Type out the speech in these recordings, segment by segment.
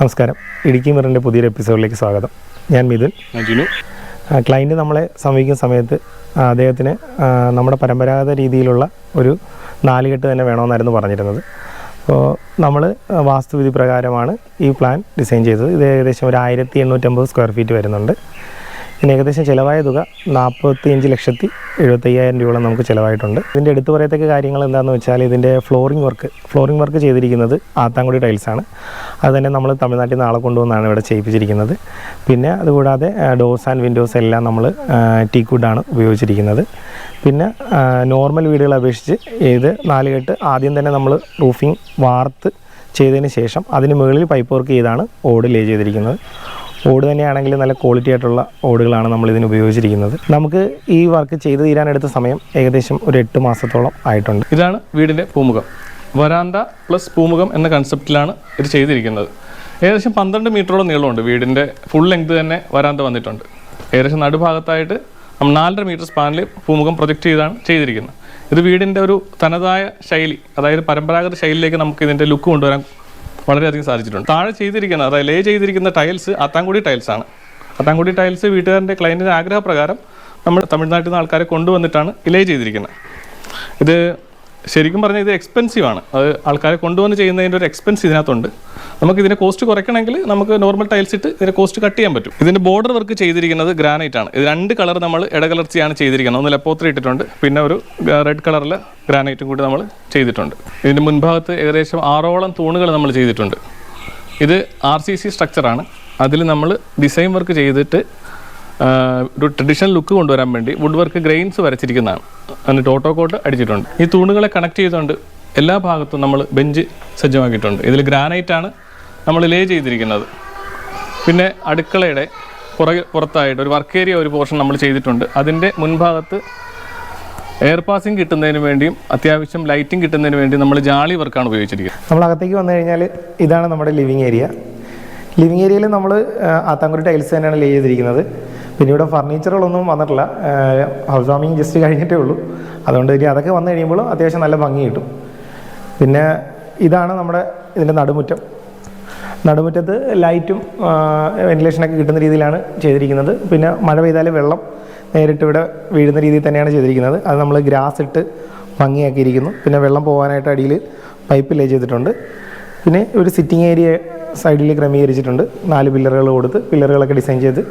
നമസ്കാരം. ഇടുക്കി മിറിന്റെ പുതിയൊരു എപ്പിസോഡിലേക്ക് സ്വാഗതം. ഞാൻ മിഥുൻ. ക്ലയന്റ് നമ്മളെ സമീപിക്കുന്ന സമയത്ത് അദ്ദേഹത്തിന് നമ്മുടെ പരമ്പരാഗത രീതിയിലുള്ള ഒരു നാലുകെട്ട് തന്നെ വേണമെന്നായിരുന്നു പറഞ്ഞിരുന്നത്. അപ്പോൾ നമ്മൾ വാസ്തുവിധി പ്രകാരമാണ് ഈ പ്ലാൻ ഡിസൈൻ ചെയ്തത്. ഇത് ഏകദേശം ഒരു ആയിരത്തി എണ്ണൂറ്റമ്പത് സ്ക്വയർ ഫീറ്റ് വരുന്നുണ്ട്. ഇതിന് ഏകദേശം ചിലവായ തുക നാൽപ്പത്തി അഞ്ച് ലക്ഷത്തി എഴുപത്തയ്യായിരം രൂപയോളം നമുക്ക് ചിലവായിട്ടുണ്ട്. ഇതിന്റെ എടുത്തു പറയത്തക്ക കാര്യങ്ങൾ എന്താണെന്ന് വെച്ചാൽ ഇതിന്റെ ഫ്ലോറിംഗ് വർക്ക് ഫ്ലോറിംഗ് വർക്ക് ചെയ്തിരിക്കുന്നത് ആത്താങ്കുടി ടൈൽസാണ് അത് തന്നെ നമ്മൾ തമിഴ്നാട്ടിൽ നിന്ന് ആളെ കൊണ്ടുവന്നാണ് ഇവിടെ ചെയ്യിപ്പിച്ചിരിക്കുന്നത്. പിന്നെ അതുകൂടാതെ ഡോസ് ആൻഡ് വിൻഡോസ് എല്ലാം നമ്മൾ ടീക്കുഡാണ് ഉപയോഗിച്ചിരിക്കുന്നത്. പിന്നെ നോർമൽ വീടുകളെ അപേക്ഷിച്ച് ഇത് നാലുകെട്ട് ആദ്യം തന്നെ നമ്മൾ റൂഫിംഗ് വാർത്ത് ചെയ്തതിന് ശേഷം അതിന് മുകളിൽ പൈപ്പ് വർക്ക് ചെയ്താണ് ഓട് ലേ ചെയ്തിരിക്കുന്നത്. ഓട് തന്നെയാണെങ്കിൽ നല്ല ക്വാളിറ്റി ആയിട്ടുള്ള ഓടുകളാണ് നമ്മൾ ഇതിന് ഉപയോഗിച്ചിരിക്കുന്നത്. നമുക്ക് ഈ വർക്ക് ചെയ്തു തീരാനെടുത്ത സമയം ഏകദേശം ഒരു എട്ട് മാസത്തോളം ആയിട്ടുണ്ട്. ഇതാണ് വീടിന്റെ പൂമുഖം. വരാന്ത പ്ലസ് പൂമുഖം എന്ന കൺസെപ്റ്റിലാണ് ഇത് ചെയ്തിരിക്കുന്നത്. ഏകദേശം പന്ത്രണ്ട് മീറ്ററോളം നീളമുണ്ട് വീടിന്റെ ഫുൾ ലെങ്ത് തന്നെ വരാന്ത വന്നിട്ടുണ്ട്. ഏകദേശം നടുഭാഗത്തായിട്ട് നമ്മൾ നാലര മീറ്റർ സ്പാനിൽ പൂമുഖം പ്രൊജക്റ്റ് ചെയ്താണ് ചെയ്തിരിക്കുന്നത്. ഇത് വീടിന്റെ ഒരു തനതായ ശൈലി അതായത് പരമ്പരാഗത ശൈലിയിലേക്ക് നമുക്ക് ഇതിന്റെ ലുക്ക് കൊണ്ടുവരാൻ വളരെയധികം സാധിച്ചിട്ടുണ്ട്. താഴെ ചെയ്തിരിക്കുന്ന അതായത് ലേ ചെയ്തിരിക്കുന്ന ടൈൽസ് അത്താങ്കുടി ടൈൽസ് ആണ്. അത്താങ്കുടി ടൈൽസ് വീട്ടുകാരന്റെ ക്ലയന്റിന്റെ ആഗ്രഹപ്രകാരം നമ്മൾ തമിഴ്നാട്ടിൽ നിന്ന് ആൾക്കാരെ കൊണ്ടുവന്നിട്ടാണ് ലേ ചെയ്തിരിക്കുന്നത്. ഇത് ശരിക്കും പറഞ്ഞാൽ ഇത് എക്സ്പെൻസീവ് ആണ്. അത് ആൾക്കാരെ കൊണ്ടുവന്ന് ചെയ്യുന്നതിന്റെ ഒരു എക്സ്പെൻസ് ഇതിനകത്തുണ്ട്. നമുക്ക് ഇതിന്റെ കോസ്റ്റ് കുറയ്ക്കണമെങ്കിൽ നമുക്ക് നോർമൽ ടൈൽസ് ഇട്ട് ഇതിന്റെ കോസ്റ്റ് കട്ട് ചെയ്യാൻ പറ്റും. ഇതിന്റെ ബോർഡർ വർക്ക് ചെയ്തിരിക്കുന്നത് ഗ്രാനൈറ്റ് ആണ്. ഇത് രണ്ട് കളർ നമ്മൾ ഇടകലർച്ചയാണ് ചെയ്തിരിക്കുന്നത്. ഒന്ന് ലെപ്പോത്ര ഇട്ടിട്ടുണ്ട്. പിന്നെ ഒരു റെഡ് കളറിൽ ഗ്രാനൈറ്റും കൂടി നമ്മൾ ചെയ്തിട്ടുണ്ട്. ഇതിന്റെ മുൻഭാഗത്ത് ഏകദേശം ആറോളം തൂണുകൾ നമ്മൾ ചെയ്തിട്ടുണ്ട്. ഇത് ആർ സി സി സ്ട്രക്ചറാണ് അതിൽ നമ്മൾ ഡിസൈൻ വർക്ക് ചെയ്തിട്ട് ഒരു ട്രഡീഷണൽ ലുക്ക് കൊണ്ടുവരാൻ വേണ്ടി വുഡ് വർക്ക് ഗ്രെയിൻസ് വരച്ചിരിക്കുന്നതാണ്. എന്നിട്ട് ഓട്ടോ കോട്ട് അടിച്ചിട്ടുണ്ട്. ഈ തൂണുകളെ കണക്ട് ചെയ്തുകൊണ്ട് എല്ലാ ഭാഗത്തും നമ്മൾ ബെഞ്ച് സജ്ജമാക്കിയിട്ടുണ്ട്. ഇതിൽ ഗ്രാനൈറ്റ് ആണ്. നമ്മൾ ലേ ചെയ്തിരിക്കുന്നത്. പിന്നെ അടുക്കളയുടെ പുറകെ പുറത്തായിട്ട് ഒരു വർക്ക് ഏരിയ ഒരു പോർഷൻ നമ്മൾ ചെയ്തിട്ടുണ്ട്. അതിന്റെ മുൻഭാഗത്ത് എയർ പാസിംഗ് കിട്ടുന്നതിന് വേണ്ടിയും അത്യാവശ്യം ലൈറ്റിംഗ് കിട്ടുന്നതിന് വേണ്ടി നമ്മൾ ജാളി വർക്കാണ് ഉപയോഗിച്ചിരിക്കുന്നത്. നമ്മൾ അകത്തേക്ക് വന്നു കഴിഞ്ഞാൽ ഇതാണ് നമ്മുടെ ലിവിങ് ഏരിയ ലിവിങ് ഏരിയയിൽ നമ്മൾ ആത്താങ്കുരി ടൈൽസ് തന്നെയാണ് ലേ ചെയ്തിരിക്കുന്നത്. പിന്നെ ഇവിടെ ഫർണിച്ചറുകളൊന്നും വന്നിട്ടില്ല. ഹൗസ് വാമിങ് ജസ്റ്റ് കഴിഞ്ഞിട്ടേ ഉള്ളൂ. അതുകൊണ്ട് ഇനി അതൊക്കെ വന്നു കഴിയുമ്പോൾ അത്യാവശ്യം നല്ല ഭംഗി കിട്ടും. പിന്നെ ഇതാണ് നമ്മുടെ ഇതിന്റെ നടുമുറ്റം. നടുമുറ്റത്ത് ലൈറ്റും വെന്റിലേഷനൊക്കെ കിട്ടുന്ന രീതിയിലാണ് ചെയ്തിരിക്കുന്നത്. പിന്നെ മഴ പെയ്താൽ വെള്ളം നേരിട്ട് ഇവിടെ വീഴുന്ന രീതിയിൽ തന്നെയാണ് ചെയ്തിരിക്കുന്നത്. അത് നമ്മൾ ഗ്രാസ് ഇട്ട് ഭംഗിയാക്കിയിരിക്കുന്നു. പിന്നെ വെള്ളം പോകാനായിട്ട് അടിയിൽ പൈപ്പ് ലേ ചെയ്തിട്ടുണ്ട്. പിന്നെ ഒരു സിറ്റിംഗ് ഏരിയ സൈഡിൽ ക്രമീകരിച്ചിട്ടുണ്ട്. നാല് പില്ലറുകൾ കൊടുത്ത് പില്ലറുകളൊക്കെ ഡിസൈൻ ചെയ്ത്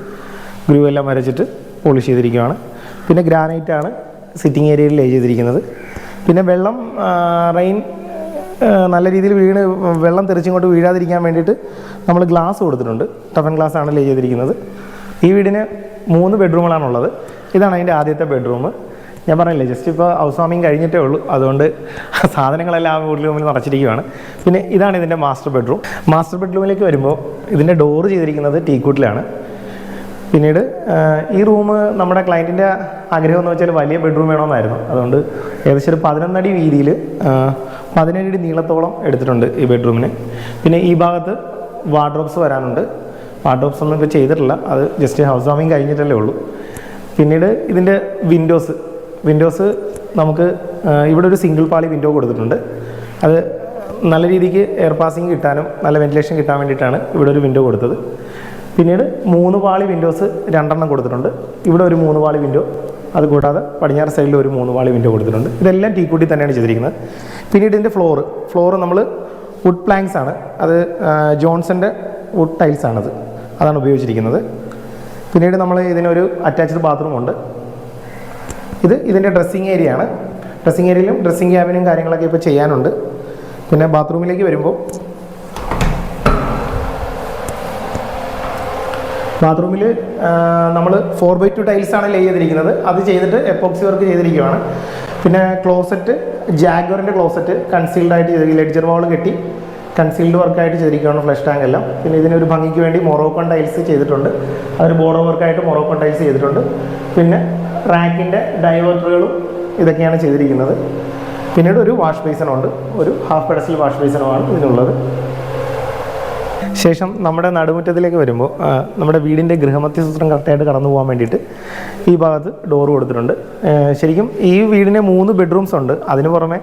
ഗ്രൂ എല്ലാം വരച്ചിട്ട് പോളിഷ് ചെയ്തിരിക്കുകയാണ് പിന്നെ ഗ്രാനൈറ്റാണ് സിറ്റിംഗ് ഏരിയയിൽ ലേ ചെയ്തിരിക്കുന്നത്. പിന്നെ വെള്ളം റെയിൻ നല്ല രീതിയിൽ വീണ് വെള്ളം തെറിച്ചിങ്ങോട്ട് വീഴാതിരിക്കാൻ വേണ്ടിയിട്ട് നമ്മൾ ഗ്ലാസ് കൊടുത്തിട്ടുണ്ട്. ടഫൻ ഗ്ലാസ് ആണ് ലേ ചെയ്തിരിക്കുന്നത്. ഈ വീടിന് മൂന്ന് ബെഡ്റൂമുകളാണുള്ളത് ഇതാണ് അതിന്റെ ആദ്യത്തെ ബെഡ്റൂം. ഞാൻ പറഞ്ഞില്ലേ ജസ്റ്റ് ഇപ്പോൾ ഹൗസ് വാമിങ് കഴിഞ്ഞിട്ടേ ഉള്ളൂ. അതുകൊണ്ട് സാധനങ്ങളെല്ലാം വീട്ടിൽ മുമ്പിൽ നിറച്ചിരിക്കുകയാണ് പിന്നെ ഇതാണ് ഇതിന്റെ മാസ്റ്റർ ബെഡ്റൂം. മാസ്റ്റർ ബെഡ്റൂമിലേക്ക് വരുമ്പോൾ ഇതിന്റെ ഡോറ് ചെയ്തിരിക്കുന്നത് ടീക്കൂട്ടിലാണ്. പിന്നീട് ഈ റൂം നമ്മുടെ ക്ലയന്റിന്റെ ആഗ്രഹം എന്ന് വെച്ചാൽ വലിയ ബെഡ്റൂം വേണമെന്നായിരുന്നു. അതുകൊണ്ട് ഏകദേശം ഒരു പതിനൊന്നടി വീതിയിൽ പതിനേഴ് അടി നീളത്തോളം എടുത്തിട്ടുണ്ട് ഈ ബെഡ്റൂമിന്. പിന്നെ ഈ ഭാഗത്ത് വാർഡ്രോബ്സ് വരാനുണ്ട്. വാർഡ്രോബ്സ് ഒന്നും ഇപ്പോൾ ചെയ്തിട്ടില്ല. അത് ജസ്റ്റ് ഹൗസ് വാമിങ് കഴിഞ്ഞിട്ടല്ലേ ഉള്ളൂ. പിന്നീട് ഇതിന്റെ വിൻഡോസ്. വിൻഡോസ് നമുക്ക് ഇവിടെ ഒരു സിംഗിൾ പാളി വിൻഡോ കൊടുത്തിട്ടുണ്ട്. അത് നല്ല രീതിക്ക് എയർ പാസിങ് കിട്ടാനും നല്ല വെന്റിലേഷൻ കിട്ടാൻ വേണ്ടിയിട്ടാണ് ഇവിടെ ഒരു വിൻഡോ കൊടുത്തത്. പിന്നീട് മൂന്ന് പാളി വിൻഡോസ് രണ്ടെണ്ണം കൊടുത്തിട്ടുണ്ട്. ഇവിടെ ഒരു മൂന്ന് പാളി വിൻഡോ. അതുകൂടാതെ പടിഞ്ഞാറ് സൈഡിൽ ഒരു മൂന്ന് പാളി വിൻഡോ കൊടുത്തിട്ടുണ്ട്. ഇതെല്ലാം ടീക്കൂട്ടി തന്നെയാണ് ചെയ്തിരിക്കുന്നത്. പിന്നീട് ഇതിന്റെ ഫ്ലോറ് ഫ്ലോറ് നമ്മൾ വുഡ് പ്ലാങ്ക്സ് ആണ്. അത് ജോൺസന്റെ വുഡ് ടൈൽസ് ആണത് അതാണ് ഉപയോഗിച്ചിരിക്കുന്നത്. പിന്നീട് നമ്മൾ ഇതിനൊരു അറ്റാച്ച്ഡ് ബാത്റൂം ഉണ്ട്. ഇത് ഇതിന്റെ ഡ്രസ്സിങ് ഏരിയ ആണ്. ഡ്രസ്സിങ് ഏരിയയിലും ഡ്രസ്സിങ് ക്യാബിനും കാര്യങ്ങളൊക്കെ ഇപ്പോൾ ചെയ്യാനുണ്ട്. പിന്നെ ബാത്റൂമിലേക്ക് വരുമ്പോൾ ബാത്റൂമിൽ നമ്മൾ ഫോർ ബൈ ടു ടൈൽസ് ആണ് ലേ ചെയ്തിരിക്കുന്നത്. അത് ചെയ്തിട്ട് എപ്പോക്സി വർക്ക് ചെയ്തിരിക്കുകയാണ് പിന്നെ ക്ലോസറ്റ് ജാഗ്വറിന്റെ ക്ലോസറ്റ് കൺസീൽഡ് ആയിട്ട് ചെയ്ത് ലെഡ്ജർ വാൾ കെട്ടി കൺസീൽഡ് വർക്കായിട്ട് ചെയ്തിരിക്കുകയാണ് ഫ്ലഷ് ടാങ്ക് എല്ലാം. പിന്നെ ഇതിനൊരു ഭംഗിക്ക് വേണ്ടി മൊറോക്കൺ ടൈൽസ് ചെയ്തിട്ടുണ്ട്. അതൊരു ബോർഡർ വർക്കായിട്ട് മൊറോക്കൺ ടൈൽസ് ചെയ്തിട്ടുണ്ട്. പിന്നെ റാക്കിന്റെ ഡൈവേർട്ടറുകളും ഇതൊക്കെയാണ് ചെയ്തിരിക്കുന്നത്. പിന്നീട് ഒരു വാഷ് ബേസിനുണ്ട് ഒരു ഹാഫ് പെഡസിൽ വാഷ് ബേസിനുമാണ് ഇതിനുള്ളത്. ശേഷം നമ്മുടെ നടുമുറ്റത്തിലേക്ക് വരുമ്പോൾ നമ്മുടെ വീടിന്റെ ഗൃഹമത്യ സൂത്രം കറക്റ്റായിട്ട് കടന്നു പോകാൻ വേണ്ടിയിട്ട് ഈ ഭാഗത്ത് ഡോറ് കൊടുത്തിട്ടുണ്ട്. ശരിക്കും ഈ വീടിന് മൂന്ന് ബെഡ്റൂംസ് ഉണ്ട്. അതിന് പുറമെ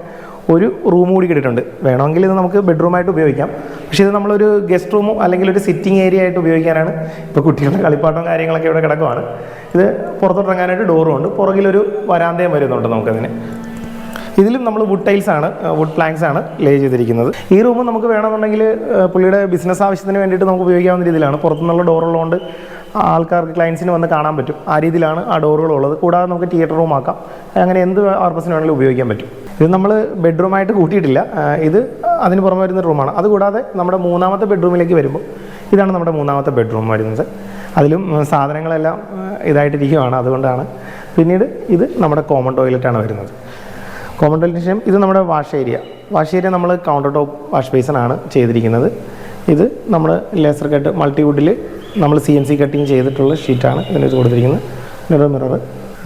ഒരു റൂം കൂടി കിട്ടിയിട്ടുണ്ട്. വേണമെങ്കിൽ ഇത് നമുക്ക് ബെഡ്റൂമായിട്ട് ഉപയോഗിക്കാം. പക്ഷേ ഇത് നമ്മളൊരു ഗസ്റ്റ് റൂമോ അല്ലെങ്കിൽ ഒരു സിറ്റിംഗ് ഏരിയ ആയിട്ട് ഉപയോഗിക്കാനാണ് ഇപ്പോൾ കുട്ടികളുടെ കളിപ്പാട്ടവും കാര്യങ്ങളൊക്കെ ഇവിടെ കിടക്കുവാണ്. ഇത് പുറത്തോട്ടിറങ്ങാനായിട്ട് ഡോറും ഉണ്ട്. പുറകിലൊരു വരാന്തയും വരുന്നുണ്ട് നമുക്കതിന്. ഇതിലും നമ്മൾ വുഡ് ടൈൽസ് ആണ് വുഡ് പ്ലാങ്ക്സ് ആണ് ലേ ചെയ്തിരിക്കുന്നത്. ഈ റൂം നമുക്ക് വേണമെന്നുണ്ടെങ്കിൽ പുള്ളിയുടെ ബിസിനസ് ആവശ്യത്തിന് വേണ്ടിയിട്ട് നമുക്ക് ഉപയോഗിക്കാവുന്ന രീതിയിലാണ്. പുറത്തുനിന്നുള്ള ഡോറുള്ളതുകൊണ്ട് ആൾക്കാർക്ക് ക്ലയൻസിന് വന്ന് കാണാൻ പറ്റും. ആ രീതിയിലാണ് ആ ഡോറുകളുള്ളത് കൂടാതെ നമുക്ക് തിയേറ്റർ റൂം ആക്കാം. അങ്ങനെ എന്ത് പർപ്പസിന് വേണമെങ്കിലും ഉപയോഗിക്കാൻ പറ്റും. ഇത് നമ്മൾ ബെഡ്റൂമായിട്ട് കൂട്ടിയിട്ടില്ല. ഇത് അതിന് പുറമെ വരുന്ന റൂമാണ് അതുകൂടാതെ നമ്മുടെ മൂന്നാമത്തെ ബെഡ്റൂമിലേക്ക് വരുമ്പോൾ ഇതാണ് നമ്മുടെ മൂന്നാമത്തെ ബെഡ്റൂം വരുന്നത്. അതിലും സാധനങ്ങളെല്ലാം ഇതായിട്ടിരിക്കുകയാണ് അതുകൊണ്ടാണ് പിന്നീട് ഇത് നമ്മുടെ കോമൺ ടോയ്ലറ്റാണ് വരുന്നത്. കോമൺ ടോയ്ലറ്റിന് ശേഷം ഇത് നമ്മുടെ വാഷ് ഏരിയ വാഷ് ഏരിയ നമ്മൾ കൗണ്ടർ ടോപ്പ് വാഷ് ബേസൺ ആണ് ചെയ്തിരിക്കുന്നത്. ഇത് നമ്മൾ ലേസർ കട്ട് മൾട്ടിവുഡിൽ നമ്മൾ സി എൻ സി കട്ടിങ് ചെയ്തിട്ടുള്ള ഷീറ്റാണ് ഇതിന് കൊടുത്തിരിക്കുന്നത്. മിറർ മിറർ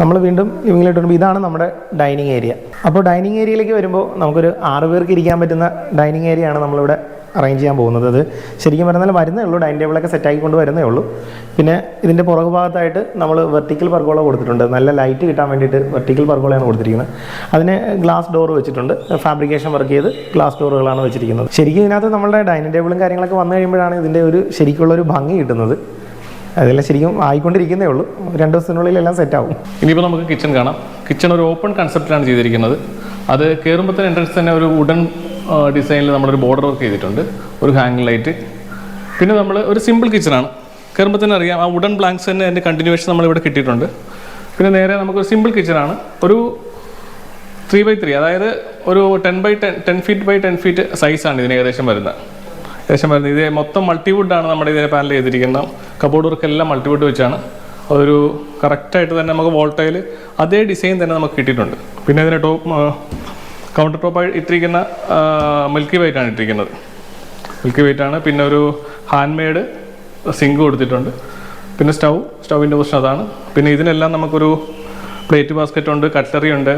നമ്മൾ വീണ്ടും ലിവിങ്ങിലോട്ട് വരുമ്പോൾ ഇതാണ് നമ്മുടെ ഡൈനിങ് ഏരിയ അപ്പോൾ ഡൈനിങ് ഏരിയയിലേക്ക് വരുമ്പോൾ നമുക്കൊരു ആറ് പേർക്ക് ഇരിക്കാൻ പറ്റുന്ന ഡൈനിങ് ഏരിയയാണ് നമ്മളിവിടെ അറേഞ്ച് ചെയ്യാൻ പോകുന്നത്. അത് ശരിക്കും പറഞ്ഞാൽ വരുന്നേ ഉള്ളൂ. ഡൈനിങ് ടേബിളൊക്കെ സെറ്റാക്കി കൊണ്ട് വരുന്നേ ഉള്ളൂ. പിന്നെ ഇതിന്റെ പുറകു ഭാഗത്തായിട്ട് നമ്മൾ വെർട്ടിക്കൽ പർഗോള കൊടുത്തിട്ടുണ്ട്. നല്ല ലൈറ്റ് കിട്ടാൻ വേണ്ടിയിട്ട് വെർട്ടിക്കൽ പർഗോളയാണ് കൊടുത്തിരിക്കുന്നത്. അതിന് ഗ്ലാസ് ഡോർ വെച്ചിട്ടുണ്ട്. ഫാബ്രിക്കേഷൻ വർക്ക് ചെയ്ത് ഗ്ലാസ് ഡോറുകളാണ് വെച്ചിരിക്കുന്നത്. ശരിക്കും ഇതിനകത്ത് നമ്മുടെ ഡൈനിങ് ടേബിളും കാര്യങ്ങളൊക്കെ വന്നു കഴിയുമ്പോഴാണ് ഇതിന്റെ ഒരു ശരിക്കുള്ള ഒരു ഭംഗി കിട്ടുന്നത്. അതെല്ലാം ശരിക്കും ആയിക്കൊണ്ടിരിക്കുന്നേ ഉള്ളൂ. രണ്ട് ദിവസത്തിനുള്ളിൽ എല്ലാം സെറ്റ് സെറ്റാവും ഇനിയിപ്പോൾ നമുക്ക് കിച്ചൺ കാണാം. കിച്ചൺ ഒരു ഓപ്പൺ കൺസെപ്റ്റിലാണ് ചെയ്തിരിക്കുന്നത്. അത് കയറുമ്പോൾ തന്നെ എൻട്രൻസ് തന്നെ ഒരു വുഡൻ ഡിസൈനിൽ നമ്മളൊരു ബോർഡർ വർക്ക് ചെയ്തിട്ടുണ്ട്. ഒരു ഹാങ് ലൈറ്റ് പിന്നെ നമ്മൾ ഒരു സിമ്പിൾ കിച്ചണാണ് കയറുമ്പോൾ തന്നെ അറിയാം ആ വുഡൻ ബ്ലാങ്ക്സ് തന്നെ അതിന്റെ കണ്ടിന്യൂവേഷൻ നമ്മളിവിടെ കിട്ടിയിട്ടുണ്ട്. പിന്നെ നേരെ നമുക്കൊരു സിമ്പിൾ കിച്ചണാണ് ഒരു ത്രീ ബൈ ത്രീ അതായത് ഒരു ten by ten ten feet by ten feet സൈസാണ് ഇതിന് ഏകദേശം വരുന്നത്. ഏകദേശം വരുന്നത്. ഇത് മൊത്തം മൾട്ടിവുഡാണ് നമ്മുടെ ഇതിനെ പാനൽ ചെയ്തിരിക്കുന്നത്. കബോർഡ് വർക്ക് എല്ലാം മൾട്ടിവുഡ് വെച്ചാണ്. അതൊരു കറക്റ്റായിട്ട് തന്നെ നമുക്ക് വോൾട്ടയിൽ അതേ ഡിസൈൻ തന്നെ നമുക്ക് കിട്ടിയിട്ടുണ്ട്. പിന്നെ ഇതിന് ടോപ്പ് കൗണ്ടർ ടോപ്പായി ഇട്ടിരിക്കുന്ന മിൽക്കി വൈറ്റ് ആണ് ഇട്ടിരിക്കുന്നത്. മിൽക്കി വൈറ്റ് ആണ്. പിന്നെ ഒരു ഹാൻഡ് മെയ്ഡ് സിങ്ക് കൊടുത്തിട്ടുണ്ട്. പിന്നെ സ്റ്റൗ സ്റ്റൗവിന്റെ പ്രശ്നം അതാണ്. പിന്നെ ഇതിനെല്ലാം നമുക്കൊരു പ്ലേറ്റ് ബാസ്ക്കറ്റ് ഉണ്ട് കട്ട്ലറി ഉണ്ട്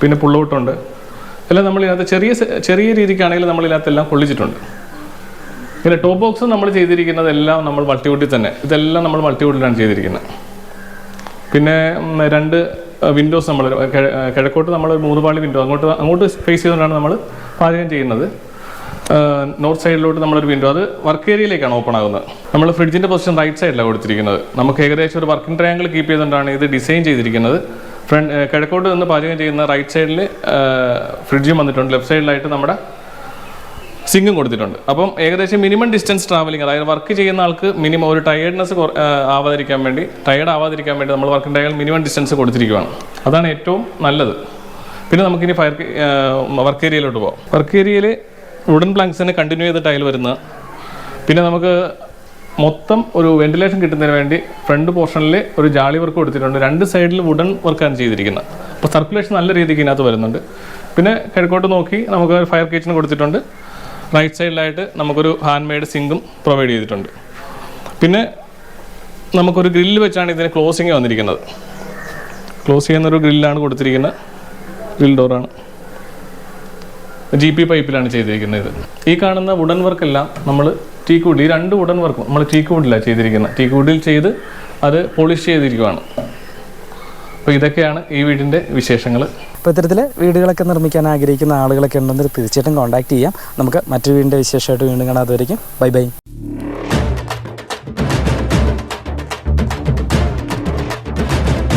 പിന്നെ പുള്ളൗട്ടുണ്ട് എല്ലാം നമ്മൾ ഇതിനകത്ത് ചെറിയ ചെറിയ രീതിക്കാണെങ്കിലും നമ്മളിതിനകത്തെല്ലാം പൊള്ളിച്ചിട്ടുണ്ട്. പിന്നെ ടോപ്പ് ബോക്സ് നമ്മൾ ചെയ്തിരിക്കുന്നത് എല്ലാം നമ്മൾ മൾട്ടിവുഡിൽ തന്നെ. ഇതെല്ലാം നമ്മൾ മൾട്ടിവുഡിലാണ് ചെയ്തിരിക്കുന്നത് പിന്നെ രണ്ട് വിൻഡോസ് നമ്മൾ കിഴ- കിഴക്കോട്ട് നമ്മൾ മൂന്ന് പാളി വിൻഡോ അങ്ങോട്ട് അങ്ങോട്ട് ഫേസ് ചെയ്തുകൊണ്ടാണ് നമ്മൾ പാചകം ചെയ്യുന്നത്. നോർത്ത് സൈഡിലോട്ട് നമ്മളൊരു വിൻഡോ അത് വർക്ക് ഏരിയയിലേക്കാണ് ഓപ്പൺ ആകുന്നത്. നമ്മൾ ഫ്രിഡ്ജിന്റെ പൊസിഷൻ റൈറ്റ് സൈഡിലാണ് കൊടുത്തിരിക്കുന്നത്. നമുക്ക് ഏകദേശം ഒരു വർക്കിംഗ് ട്രയാങ്കിൾ കീപ്പ് ചെയ്തുകൊണ്ടാണ് ഇത് ഡിസൈൻ ചെയ്തിരിക്കുന്നത്. ഫ്രണ്ട് കിഴക്കോട്ട് നിന്ന് പാചകം ചെയ്യുന്ന റൈറ്റ് സൈഡിൽ ഫ്രിഡ്ജും വന്നിട്ടുണ്ട്. ലെഫ്റ്റ് സൈഡിലായിട്ട് നമ്മുടെ സിങ്കും കൊടുത്തിട്ടുണ്ട്. അപ്പം ഏകദേശം മിനിമം ഡിസ്റ്റൻസ് ട്രാവലിംഗ് അതായത് വർക്ക് ചെയ്യുന്ന ആൾക്ക് മിനിമം ഒരു ടയേർഡ്നെസ് ആവാതിരിക്കാൻ വേണ്ടി ടയേർഡ് ആവാതിരിക്കാൻ വേണ്ടി നമ്മൾ വർക്ക് ടയർ മിനിമം ഡിസ്റ്റൻസ് കൊടുത്തിരിക്കുകയാണ് അതാണ് ഏറ്റവും നല്ലത്. പിന്നെ നമുക്കിനി ഫയർ വർക്ക് ഏരിയയിലോട്ട് പോകാം വർക്ക് ഏരിയയിൽ വുഡൻ പ്ലാങ്ക്സിന് കണ്ടിന്യൂ ചെയ്ത ടൈൽ വരുന്ന പിന്നെ നമുക്ക് മൊത്തം ഒരു വെന്റിലേഷൻ കിട്ടുന്നതിന് വേണ്ടി ഫ്രണ്ട് പോർഷനിൽ ഒരു ജാളി വർക്ക് കൊടുത്തിട്ടുണ്ട്. രണ്ട് സൈഡിൽ വുഡൻ വർക്കാണ് ചെയ്തിരിക്കുന്നത് അപ്പോൾ സർക്കുലേഷൻ നല്ല രീതിക്ക് ഇതിനകത്ത് വരുന്നുണ്ട്. പിന്നെ കിഴക്കോട്ട് നോക്കി നമുക്ക് ഫയർ കിച്ചൺ കൊടുത്തിട്ടുണ്ട്. റൈറ്റ് സൈഡിലായിട്ട് നമുക്കൊരു ഹാൻഡ് മെയ്ഡ് സിങ്കും പ്രൊവൈഡ് ചെയ്തിട്ടുണ്ട്. പിന്നെ നമുക്കൊരു ഗ്രില്ല് വെച്ചാണ് ഇതിന് ക്ലോസിങ് വന്നിരിക്കുന്നത്. ക്ലോസ് ചെയ്യുന്നൊരു ഗ്രില്ലാണ് കൊടുത്തിരിക്കുന്നത് ഗ്രിൽ ഡോറാണ് ജി പി പൈപ്പിലാണ് ചെയ്തിരിക്കുന്നത് ഇത്. ഈ കാണുന്ന വുഡൻ വർക്കെല്ലാം നമ്മൾ ടീക്ക് ഈ രണ്ട് വുഡൻ വർക്കും നമ്മൾ ടീക്ക് വുഡിലാണ് ചെയ്തിരിക്കുന്നത്. ടീക്ക് ചെയ്ത് അത് പോളിഷ് ചെയ്തിരിക്കുകയാണ് അപ്പോൾ ഇതൊക്കെയാണ് ഈ വീടിന്റെ വിശേഷങ്ങൾ അപ്പോൾ ഇത്തരത്തിൽ വീടുകളൊക്കെ നിർമ്മിക്കാൻ ആഗ്രഹിക്കുന്ന ആളുകളൊക്കെ ഉണ്ടെങ്കിൽ തീർച്ചയായിട്ടും കോൺടാക്റ്റ് ചെയ്യാം. നമുക്ക് മറ്റൊരു വീടിന്റെ വിശേഷമായിട്ട് വീണ്ടും കാണാം. അതുവരെയും ബൈ ബൈ.